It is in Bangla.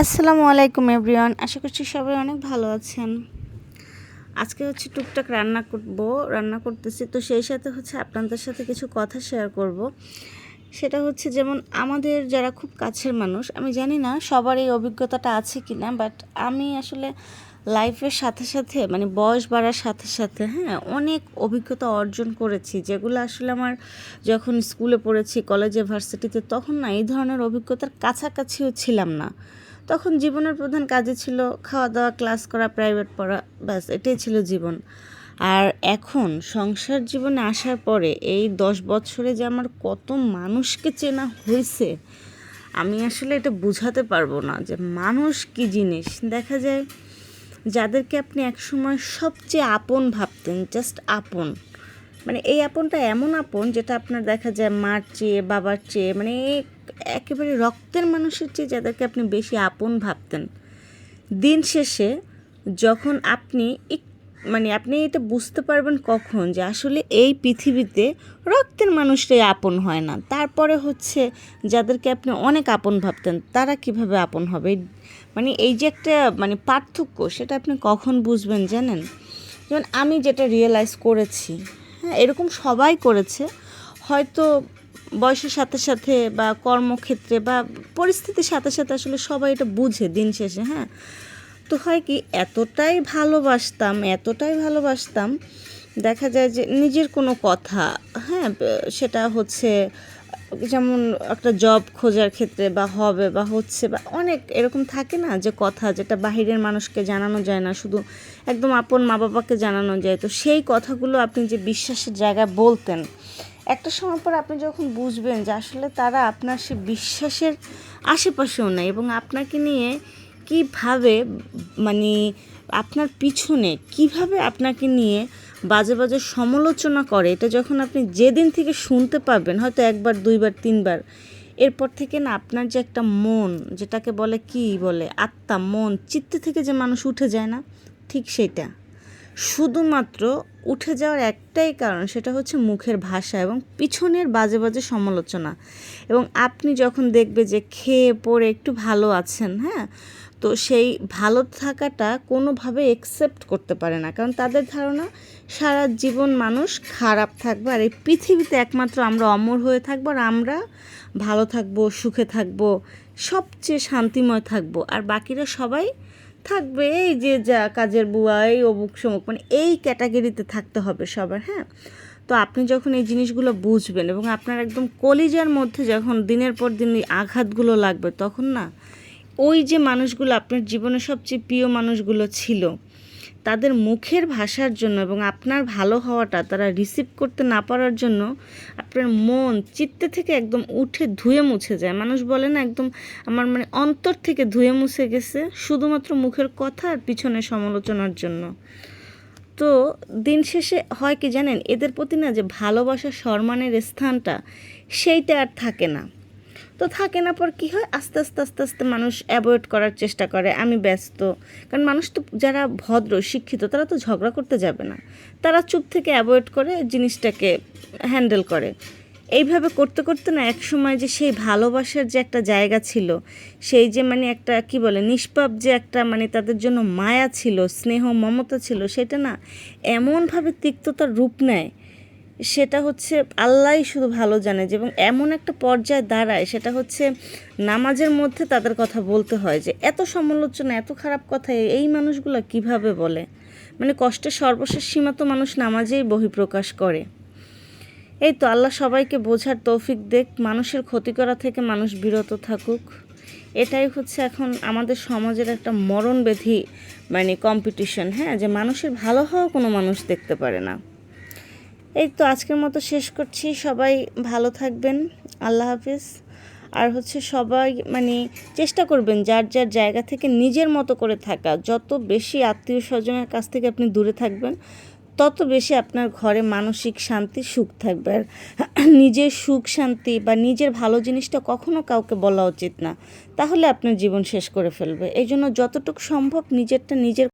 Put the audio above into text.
আসসালামু আলাইকুম, এভরিওয়ান। আশা করছি সবাই অনেক ভালো আছেন। আজকে হচ্ছে টুকটাক রান্না করব, রান্না করতেছি। তো সেই সাথে হচ্ছে আপনাদের সাথে কিছু কথা শেয়ার করব। সেটা হচ্ছে যেমন আমাদের যারা খুব কাছের মানুষ, আমি জানি না সবার এই অভিজ্ঞতাটা আছে কি না বাট আমি আসলে লাইফের সাথে সাথে মানে বয়স বাড়ার সাথে সাথে হ্যাঁ অনেক অভিজ্ঞতা অর্জন করেছি। যেগুলো আসলে আমার যখন স্কুলে পড়েছি কলেজে ভার্সিটিতে তখন না এই ধরনের অভিজ্ঞতার কাছাকাছিও ছিলাম না। তখন জীবনের প্রধান কাজে ছিল খাওয়া দাওয়া ক্লাস করা প্রাইভেট পড়া, ব্যাস, এটাই ছিল জীবন। আর এখন সংসার জীবনে আসার পরে এই দশ বছরে যে আমার কত মানুষকে চেনা হয়েছে, আমি আসলে এটা বুঝাতে পারব না যে মানুষ কি জিনিস। দেখা যায়, যাদেরকে আপনি একসময় সবচেয়ে আপন ভাবতেন জাস্ট আপন মানে এই আপনটা এমন আপন যেটা আপনার দেখা যায় মার চেয়ে, বাবার চেয়ে মানে একেবারে রক্তের মানুষের চেয়ে যাদেরকে আপনি বেশি আপন ভাবতেন। দিন শেষে যখন আপনি এক মানে আপনি এটা বুঝতে পারবেন কখন যে আসলে এই পৃথিবীতে রক্তের মানুষটাই আপন হয় না। তারপরে হচ্ছে যাদেরকে আপনি অনেক আপন ভাবতেন, তারা কীভাবে আপন হবে? মানে এই যে একটা মানে পার্থক্য, সেটা আপনি কখন বুঝবেন জানেন? যেমন আমি যেটা রিয়েলাইজ করেছি এরকম সবাই করেছে। হয়তো বয়সের সাথে সাথে বা কর্মক্ষেত্রে বা পরিস্থিতির সাথে সাথে আসলে সবাই এটা বুঝে দিন শেষে হ্যাঁ? তো হয় কি, এতটাই ভালোবাসতাম এতটাই ভালোবাসতাম, দেখা যায় যে নিজের কোনো কথা হ্যাঁ সেটা হচ্ছে যেমন একটা জব খোঁজার ক্ষেত্রে বা হবে বা হচ্ছে বা অনেক এরকম থাকে না যে কথা যেটা বাহিরের মানুষকে জানানো যায় না, শুধু একদম আপন মা বাবাকে জানানো যায়। তো সেই কথাগুলো আপনি যে বিশ্বাসের জায়গায় বলতেন, একটা সময় পর আপনি যখন বুঝবেন যে আসলে তারা আপনার সে বিশ্বাসের আশেপাশেও নেই এবং আপনাকে নিয়ে কীভাবে মানে আপনার পিছনে কীভাবে আপনাকে নিয়ে বাজে বাজে সমালোচনা করে, এটা যখন আপনি যেদিন থেকে শুনতে পাবেন, হয়তো একবার, দুইবার, তিনবার, এরপর থেকে না আপনার যে একটা মন, যেটাকে বলে কি বলে, আত্মা, মন, চিত্তে থেকে যে মানুষ উঠে যায় না, ঠিক সেটা শুধুমাত্র উঠে যাওয়ার একটাই কারণ, সেটা হচ্ছে মুখের ভাষা এবং পিছনের বাজে বাজে সমালোচনা। এবং আপনি যখন দেখবে যে খেয়ে পড়ে একটু ভালো আছেন হ্যাঁ তো সেই ভালো থাকাটা কোনোভাবে একসেপ্ট করতে পারে না। কারণ তাদের ধারণা, সারা জীবন মানুষ খারাপ থাকবে আর এই পৃথিবীতে একমাত্র আমরা অমর হয়ে থাকব আর আমরা ভালো থাকব, সুখে থাকব, সবচেয়ে শান্তিময় থাকব। আর বাকিরা সবাই থাকবে, এই যে যা কাজের বুয়া, এই অমুক সমুক মানে এই ক্যাটাগরিতে থাকতে হবে সবার হ্যাঁ? তো আপনি যখন এই জিনিসগুলো বুঝবেন এবং আপনার একদম কলিজার মধ্যে যখন দিনের পর দিন আঘাতগুলো লাগবে, তখন না ওই যে মানুষগুলো আপনার জীবনে সবচেয়ে প্রিয় মানুষগুলো ছিল, তাদের মুখের ভাষার জন্য এবং আপনার ভালো হওয়াটা, তারা রিসিভ করতে না পারার জন্য আপনার মন চিত্তে থেকে একদম উঠে ধুয়ে মুছে যায়। মানুষ বলে না, একদম আমার মানে অন্তর থেকে ধুয়ে মুছে গেছে, শুধুমাত্র মুখের কথা আর পিছনে সমালোচনার জন্য। তো দিন শেষে হয় কি জানেন, এদের প্রতি না যে ভালোবাসা, সম্মানের স্থানটা, সেইটা আর থাকে না। তো থাকে না পর কী হয়? আস্তে আস্তে আস্তে আস্তে মানুষ অ্যাভয়েড করার চেষ্টা করে। আমি ব্যস্ত। কারণ মানুষ তো যারা ভদ্র, শিক্ষিত, তারা তো ঝগড়া করতে যাবে না। তারা চুপ থেকে অ্যাভয়েড করে জিনিসটাকে হ্যান্ডেল করে। এইভাবে করতে করতে না এক সময় যে সেই ভালোবাসার যে একটা জায়গা ছিল, সেই যে মানে একটা, কি বলে, নিষ্পাপ যে একটা মানে তাদের জন্য মায়া ছিল, স্নেহ, মমতা ছিল, সেটা না এমনভাবে তিক্ততার রূপ নেয় সেটা হচ্ছে আল্লাহই শুধু ভালো জানে যে, এবং এমন একটা পর্যায়ে দাঁড়ায়, সেটা হচ্ছে নামাজের মধ্যে তাদের কথা বলতে হয় যে, এত সমালোচনা, এত খারাপ কথা এই মানুষগুলো কীভাবে বলে? মানে কষ্টের সর্বশেষ সীমা তো মানুষ নামাজেই বহিঃপ্রকাশ করে। এই তো আল্লাহ সবাইকে বোঝার তৌফিক দেখ, মানুষের ক্ষতি করা থেকে মানুষ বিরত থাকুক। এটাই হচ্ছে এখন আমাদের সমাজের একটা মরণবেধি মানে কম্পিটিশন হ্যাঁ? যে মানুষের ভালো হওয়া কোনো মানুষ দেখতে পারে না। এই তো আজকের মতো শেষ করছি। সবাই ভালো থাকবেন। আল্লাহ হাফিজ। আর হচ্ছে সবাই মানে চেষ্টা করবেন যার যার জায়গা থেকে নিজের মতো করে থাকা। যত বেশি আত্মীয় স্বজনের কাছ থেকে আপনি দূরে থাকবেন, তত বেশি আপনার ঘরে মানসিক শান্তি, সুখ থাকবে। আর নিজের সুখ, শান্তি বা নিজের ভালো জিনিসটা কখনো কাউকে বলা উচিত না। তাহলে আপনার জীবন শেষ করে ফেলবে। এই জন্য যতটুকু সম্ভব নিজেরটা নিজের